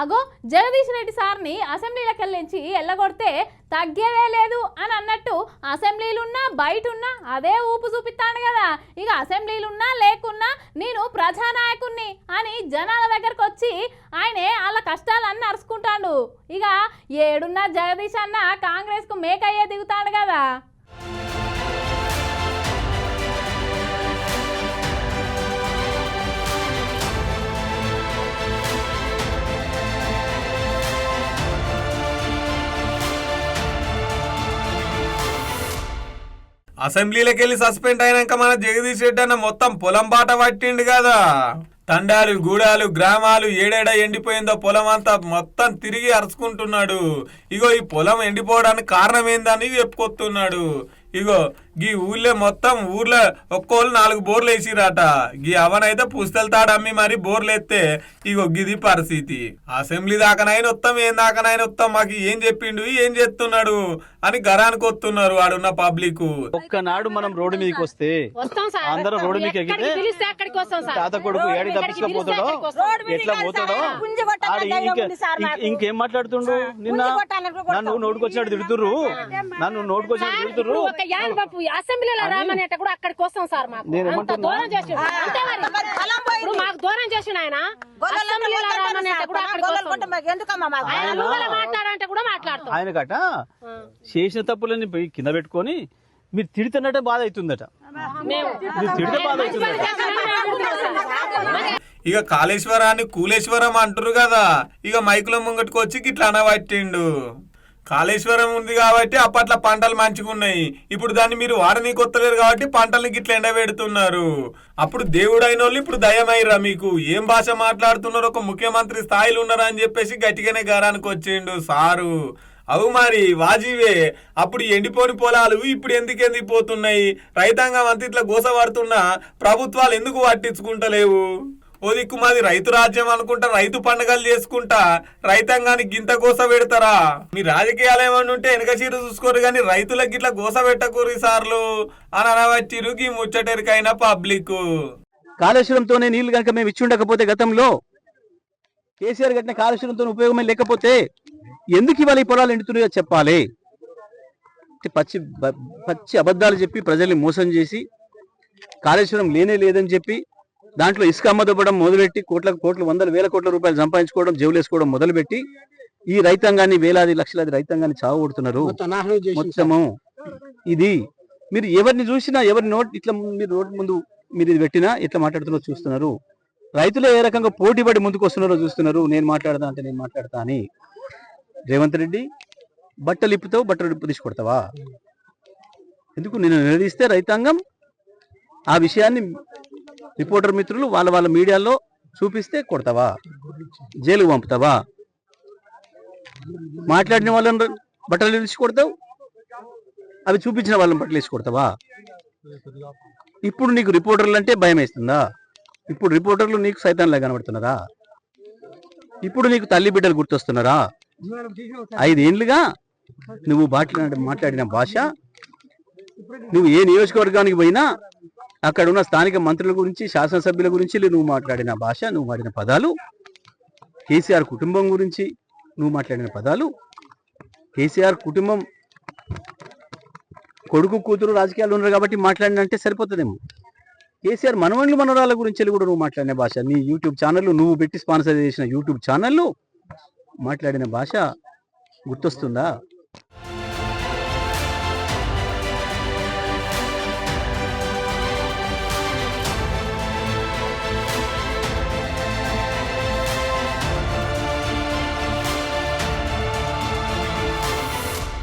అగో జగదీష్ రెడ్డి సార్ని అసెంబ్లీలోకి వెళ్ళించి ఎల్లగొడితే తగ్గేదే లేదు అని అన్నట్టు అసెంబ్లీలున్నా బయట ఉన్నా అదే ఊపు చూపిస్తాడు కదా. ఇక అసెంబ్లీలున్నా లేకున్నా నేను ప్రజానాయకుణ్ణి అని జనాల దగ్గరకు వచ్చి ఆయనే వాళ్ళ కష్టాలన్నీ అరుచుకుంటాడు. ఇక ఏడున్న జగదీష్ అన్న కాంగ్రెస్కు మేకయ్యే దిగుతాడు కదా. అసెంబ్లీలోకి వెళ్ళి సస్పెండ్ అయినాక మన జగదీష్ రెడ్డి అన్న మొత్తం పొలం బాట పట్టిండు కదా. తండాలు గూడాలు గ్రామాలు ఏడేడా ఎండిపోయిందో పొలం అంతా మొత్తం తిరిగి అరుచుకుంటున్నాడు. ఇగో ఈ పొలం ఎండిపోవడానికి కారణం ఏందని చెప్పుకొస్తున్నాడు. ఇగో గీ ఊళ్ళో మొత్తం ఊర్లో ఒక్కోళ్ళు నాలుగు బోర్లు వేసిరాట గీ అవనైతే పుస్తలు తాడు అమ్మి మరి బోర్లు ఎత్తే ఇగో గిది పరిస్థితి. అసెంబ్లీ దాకానైనా వస్తాం ఏం దాకానైనా వస్తాం మాకు ఏం చెప్పిండు ఏం చేస్తున్నాడు అని గరానికి వస్తున్నారు ఆడున్న పబ్లిక్. ఒక్కనాడు మనం రోడ్డు మీదకి వస్తే అందరం రోడ్డు మీదకి ఎక్కితే ఎక్కడికి పిలిస్తే అక్కడికి వస్తాం సార్. తాత కొడుకు ఏడి తప్పించుకోపోతాడో ఎట్లా పోతాడో? ఇంకేం మాట్లాడుతుండు? నిన్న నన్ను నోటుకొచ్చినట్టు తిడుతుర్రు. నన్ను నోటుకొచ్చినట్టు తిడుతుర్రు. బాపు అసెంబ్లీలో రామనేట కూడా అక్కడికి వస్తాం సార్ మాకు. అంత? దూరం చేసి అంతే మరి. ఇప్పుడు మాకు దూరం చేసిన ఆయన అసెంబ్లీలో రామనేట కూడా అక్కడికి వస్తాం ఆయన ముందర మాట్లాడంటే కూడా మాట్లాడతాం ఆయనకట చేసిన తప్పులని పోయి కింద పెట్టుకొని మీరు తిడుతున్నట్టే బాధ అవుతుందట. తిడితే బాధ అవుతుందట. ఇక కాళేశ్వరాన్ని కూలేశ్వరం అంటారు కదా. ఇక మైకుల ముంగటికి వచ్చి గిట్లా అనబట్టిండు. కాళేశ్వరం ఉంది కాబట్టి అప్పట్లో పంటలు మంచిగా ఉన్నాయి ఇప్పుడు దాన్ని మీరు వాడని కొత్తలేరు కాబట్టి పంటల్ని గిట్ల ఎండబెడుతున్నారు. అప్పుడు దేవుడు అయిన వాళ్ళు ఇప్పుడు దయమైరా మీకు. ఏం భాష మాట్లాడుతున్నారు? ఒక ముఖ్యమంత్రి స్థాయిలో ఉన్నారా అని చెప్పేసి గట్టిగానే గారానికి వచ్చిండు సారు. అవు మరి వాజీవే అప్పుడు ఎండిపోని పొలాలు ఇప్పుడు ఎందుకు ఎండిపోతున్నాయి? రైతాంగం అంత ఇట్లా గోసపడుతున్నా ప్రభుత్వాలు ఎందుకు పట్టించుకుంటలేవు? ఓ దిక్కు మాది రైతు రాజ్యం అనుకుంటా రైతు పండుగలు చేసుకుంటా రైతాంగానికి గింత గోస పెడతారా? మీ రాజకీయాలు ఏమన్నా ఉంటే వెనక చీర చూసుకోరు కానీ రైతులకు ఇట్లా గోస పెట్టకూరు సార్లు అని అనవచ్చిరు ఈ ముచ్చటెరికైన పబ్లిక్ కాళేశ్వరంతోనే నీళ్ళు కనుక మేము ఇచ్చి ఉండకపోతే గతంలో కేసీఆర్ కట్టిన కాళేశ్వరంతో ఉపయోగమే లేకపోతే ఎందుకు ఇవాళ ఈ పొలాలు ఎండుతున్నాయో చెప్పాలి. అంటే పచ్చి పచ్చి అబద్ధాలు చెప్పి ప్రజల్ని మోసం చేసి కాళేశ్వరం లేనే లేదని చెప్పి దాంట్లో ఇసుక అమ్మదొబ్బడం మొదలుపెట్టి కోట్ల కోట్ల వందల వేల కోట్ల రూపాయలు సంపాదించుకోవడం జేవులేసుకోవడం మొదలుపెట్టి ఈ రైతాంగాన్ని వేలాది లక్షలాది రైతాంగాన్ని చావగొడుతున్నారు. మొత్తము ఇది. మీరు ఎవరిని చూసినా ఎవరి నోట్ ఇట్లా మీరు రోడ్డు ముందు మీరు ఇది పెట్టినా ఎట్లా మాట్లాడుతున్నారో చూస్తున్నారు. రైతులు ఏ రకంగా పోటీ పడి ముందుకు వస్తున్నారో చూస్తున్నారు. నేను మాట్లాడదా అంటే నేను మాట్లాడతా అని. రేవంత్ రెడ్డి బట్టలు ఇప్పుతావు బట్టలు ఇప్పు తీసి కొడతావా? ఎందుకు నేను నిలదీస్తే రైతాంగం ఆ విషయాన్ని రిపోర్టర్ మిత్రులు వాళ్ళ వాళ్ళ మీడియాలో చూపిస్తే కొడతావా? జైలుకు పంపుతావా? మాట్లాడిన వాళ్ళని బట్టలు తీసి కొడతావు? అవి చూపించిన వాళ్ళని బట్టలు వేసి కొడతావా? ఇప్పుడు నీకు రిపోర్టర్లు అంటే భయం వేస్తుందా? ఇప్పుడు రిపోర్టర్లు నీకు సైతాన్లా కనబడుతున్నారా? ఇప్పుడు నీకు తల్లి బిడ్డలు గుర్తొస్తున్నారా? ఐదేండ్లుగా నువ్వు మాట్లాడిన భాష నువ్వు ఏ నియోజకవర్గానికి పోయినా అక్కడ ఉన్న స్థానిక మంత్రుల గురించి శాసనసభ్యుల గురించి నువ్వు మాట్లాడిన భాష నువ్వు మాడిన పదాలు కేసీఆర్ కుటుంబం గురించి నువ్వు మాట్లాడిన పదాలు కేసీఆర్ కుటుంబం కొడుకు కూతురు రాజకీయాలు ఉన్నారు కాబట్టి మాట్లాడినంటే సరిపోతుందేమో. కేసీఆర్ మనవళ్ళు మనవరాల గురించి కూడా నువ్వు మాట్లాడిన భాష. నీ యూట్యూబ్ ఛానల్ నువ్వు పెట్టి స్పాన్సర్ చేసిన యూట్యూబ్ ఛానళ్ళు మాట్లాడిన భాష గుర్తొస్తుందా?